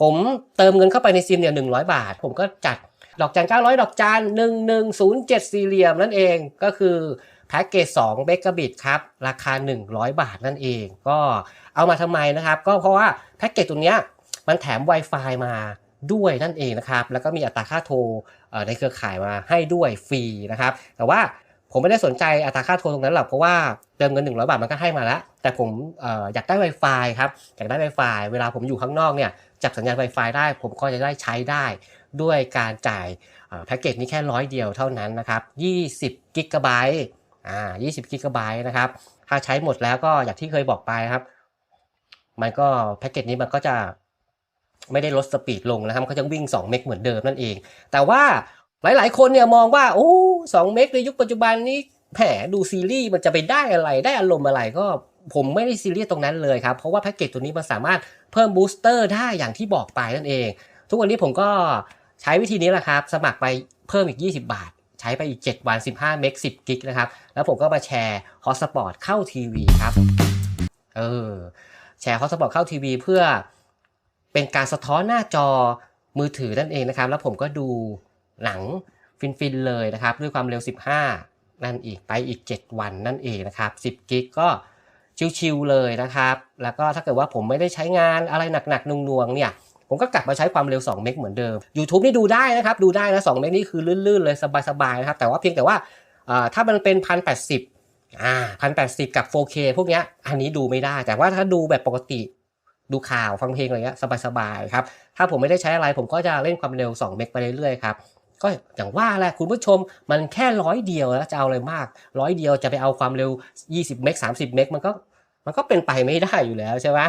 ผมเติมเงินเข้าไปในซิมเนี่ยหนึ่งร้อยบาท ผมก็จัดดอกจัน900ดอกจัน1107สี่เหลี่ยมนั่นเองก็คือแพ็กเกจ2เมกะบิตครับ ราคา 100 บาทนั่นเอง ก็เอามาทำไมนะครับ ก็เพราะว่าแพ็กเกจตัวเนี้ยมันแถม Wi-Fi มาด้วยนั่นเองนะครับ แล้วก็มีอัตราค่าโทรในเครือข่ายมาให้ด้วยฟรีนะครับ แต่ว่า ผมไม่ได้สนใจอัตราค่าโทรตรงนั้นหรอกเพราะว่าเติมเงิน100 บาทมันก็ให้มาแล้ว แต่ผมออยากได้ Wi-Fi ครับอยากได้ Wi-Fi เวลาผมอยู่ข้างนอกเนี่ยจับสัญญาณ Wi-Fi ได้ ผมก็จะได้ใช้ได้ด้วยการจ่ายแพ็กเกจนี้แค่ร้อยเดียวเท่านั้นนะครับ20กิกะไบต์อ่า20กิกะไบต์นะครับถ้าใช้หมดแล้วก็อย่างที่เคยบอกไปครับ มันก็แพ็กเกจนี้มันก็จะไม่ได้ลดสปีดลงนะครับก็จะวิ่ง 2 เมกเหมือนเดิมนั่นเอง แต่ว่า หลายๆ คนเนี่ยมองว่าโอ้สองเมกในยุคปัจจุบันนี้แหมดูซีรีส์มันจะไปได้อะไรได้อารมณ์อะไรก็ผมไม่ได้ซีเรียสตรงนั้นเลยครับ เพราะว่าแพ็กเกจตัวนี้มันสามารถเพิ่มบูสเตอร์ได้อย่างที่บอกไปนั่นเอง ทุกวันนี้ผมก็ใช้วิธีนี้แหละครับ สมัครไปเพิ่มอีก 20 บาท ใช้ไปอีก 7 วัน 15 เมก 10 กิกนะครับ แล้วผมก็มาแชร์ฮอสปอร์ตเข้าทีวีครับ เออ แชร์ฮอสปอร์ตเข้าทีวีเพื่อเป็นการสะท้อนหน้าจอมือถือนั่นเองนะครับ แล้วผมก็ดู หนังฟินๆเลยนะครับ ด้วยความเร็ว 15 นั่นอีกไปอีก 7 วันนั่นเองนะครับ 10 กิกก็ชิวๆเลยนะครับ แล้วก็ถ้าเกิดว่าผมไม่ได้ใช้งานอะไรหนักๆหน่วงๆเนี่ยผมก็กลับมาใช้ความเร็ว 2 เมกเหมือนเดิม YouTube นี่ดูได้นะครับ ดูได้นะ2เมกนี่คือลื่นๆเลยสบายๆนะครับ แต่ว่าเพียงแต่ว่าถ้ามันเป็น 1080อ่า1080 กับ 4K พวกเนี้ยอันนี้ดูไม่ได้ แต่ว่าถ้าดูแบบปกติดูข่าวฟังเพลงอะไรเงี้ยสบายๆครับ ถ้าผมไม่ได้ใช้อะไรผมก็จะเล่นความเร็ว 2 เมกไปเรื่อยๆครับ ก็อย่างว่าแหละคุณผู้ชมมันแค่ร้อยเดียวแล้วจะเอาอะไรมากร้อยเดียวจะไปเอาความเร็ว 20 เมก 30 เมกมันก็มันก็เป็นไปไม่ได้อยู่แล้วใช่ไหม